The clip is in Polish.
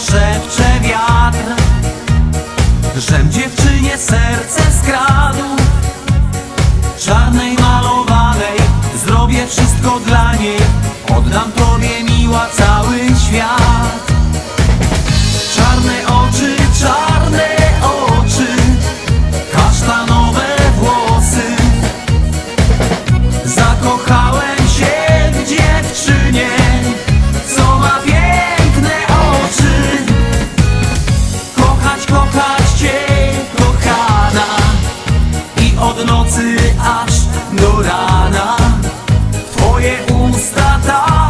szewcze wiatr. Żem dziewczynie serce skradł. Czarnej malowanej Zrobię wszystko dla niej. Oddam tobie miła cała nocy aż do rana. Twoje usta tak